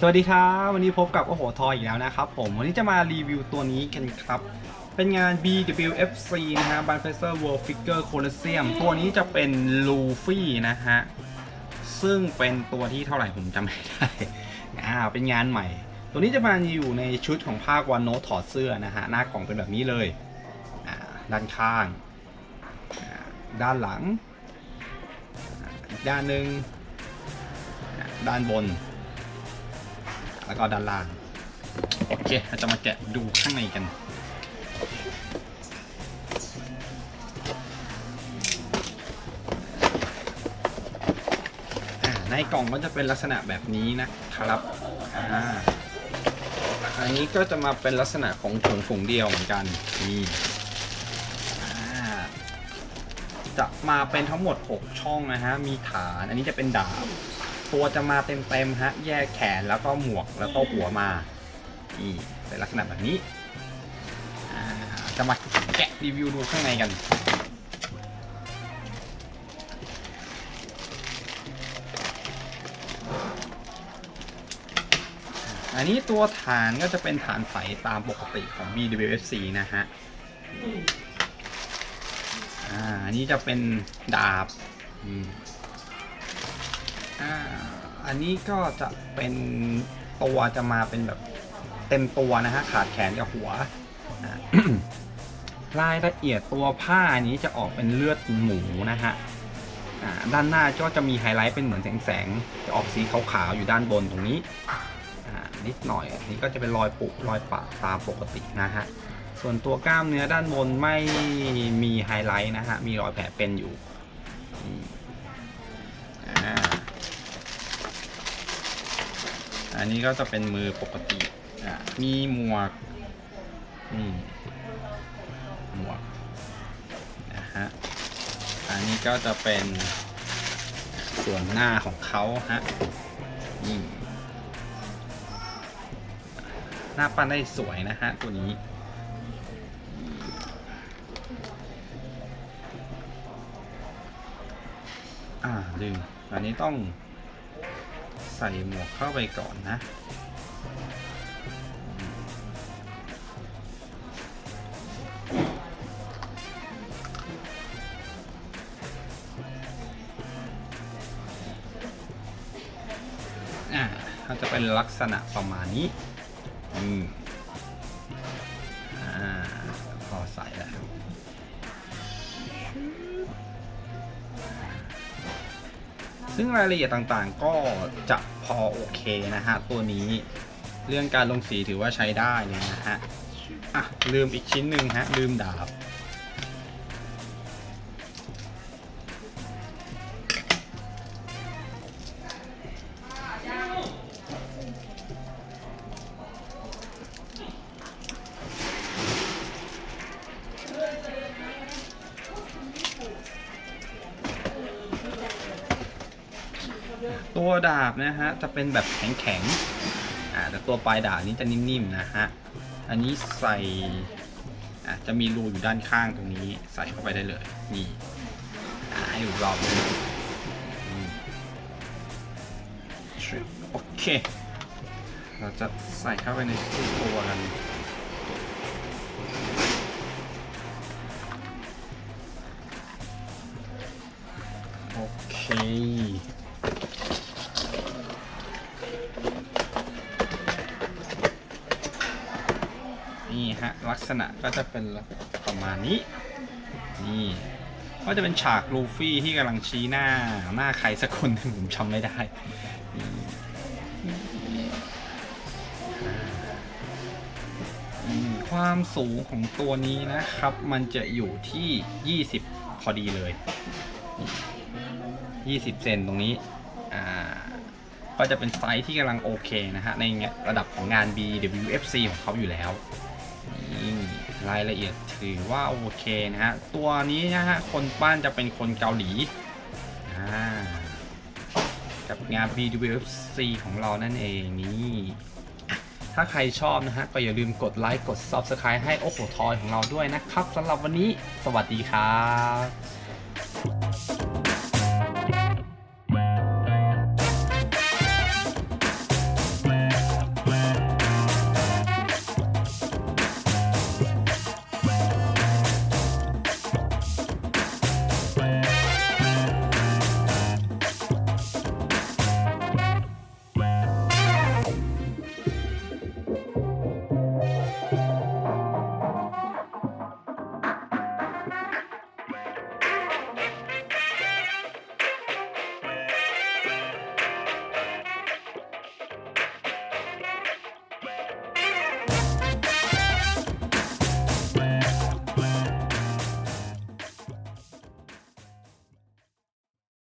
สวัสดีครับวันนี้พบกับโอ้โหทอยอีกแล้วนะครับผมวันนี้จะมารีวิวตัวนี้กันครับ เป็นงาน BWFC นะฮะ b a n f e s t e r World Figure Colosseum ตัวนี้จะเป็นลูฟี่นะฮะ ซึ่งเป็นตัวที่เท่าไหร่ผมจำไม่ได้อ่าเป็นงานใหม่ ตัวนี้จะมาอยู่ในชุดของภาควานโนถอดเสื้อนะฮะ หน้ากล่องเป็นแบบนี้เลยด้านข้าง ด้านหลัง ด้านหนึ่งด้านบน แล้วก็ด้านล่าง โอเคเราจะมาแกะดูข้างในกัน ในกล่องก็จะเป็นลักษณะแบบนี้นะครับอ่าอันนี้ก็จะมาเป็นลักษณะของถุงถุงเดียวเหมือนกันนี่จะมาเป็นทั้งหมด 6 ช่องนะฮะ มีฐาน อันนี้จะเป็นดาบ ตัวจะมาเต็มๆฮะ แยกแขนแล้วก็หมวกแล้วก็หัวมา นี่เป็นลักษณะแบบนี้ จะมาแกะรีวิวดูข้างในกันอันนี้ตัวฐานก็จะเป็นฐานใสตามปกติของ BWFC นะฮะ อ่าอันนี้จะเป็นดาบ อ่าอันนี้ก็จะเป็นตัวจะมาเป็นแบบเต็มตัวนะฮะขาดแขนกับหัวอ่ารายละเอียดตัวผ้านี้จะออกเป็นเลือดหมูนะฮะด้านหน้าก็จะมีไฮไลท์เป็นเหมือนแสงๆจะออกสีขาวๆอยู่ด้านบนตรงนี้นิดหน่อยอันนี้ก็จะเป็นรอยปุรอยปะตามปกตินะฮะส่วนตัวกล้ามเนื้อด้านบนไม่มีไฮไลท์นะฮะมีรอยแผลเป็นอยู่ อันนี้ก็จะเป็นมือปกติอ่ามีหมวกอืมหมวกนะฮะอันนี้ก็จะเป็นส่วนหน้าของเขาฮะนี่หน้าปั้นได้สวยนะฮะตัวนี้อ่าลืมอันนี้ต้อง ใส่หมวกเข้าไปก่อนนะ อ่าก็จะเป็นลักษณะประมาณนี้ อืม ซึ่งรายละเอียดต่างๆ ก็จะพอโอเคนะฮะ ตัวนี้เรื่องการลงสีถือว่าใช้ได้เลยนะฮะ อะ ลืมอีกชิ้นหนึ่งฮะ ลืมดาบ ตัวดาบนะฮะจะเป็นแบบแข็งๆอ่าแต่ตัวปลายดาบนี้จะนิ่มๆนะฮะอันนี้ใส่อ่าจะมีรูอยู่ด้านข้างตรงนี้ใส่เข้าไปได้เลยนี่อ่าให้ดูรอบโอเค เราจะใส่เข้าไปในตัวกันโอเค นี่ฮะลักษณะก็จะเป็นประมาณนี้ นี่ก็จะเป็นฉากลูฟี่ที่กำลังชี้หน้าหน้าใครสักคนหนึ่งผมจำไม่ได้ความสูงของตัวนี้นะครับ มันจะอยู่ที่ 20 พอดีเลย 20 เซนตรงนี้ อ่า ก็จะเป็นไซส์ที่กำลังโอเคนะฮะ ในระดับของงาน BWFC ของเขาอยู่แล้ว รายละเอียดถือว่าโอเคนะฮะ ตัวนี้นะฮะ คนปั้นจะเป็นคนเกาหลีกับงาน BWFC ของเรานั่นเองนี่ถ้าใครชอบนะฮะ ก็อย่าลืมกดไลค์กด Subscribe ให้โอโหทอยของเราด้วยนะครับสำหรับวันนี้ สวัสดีครับ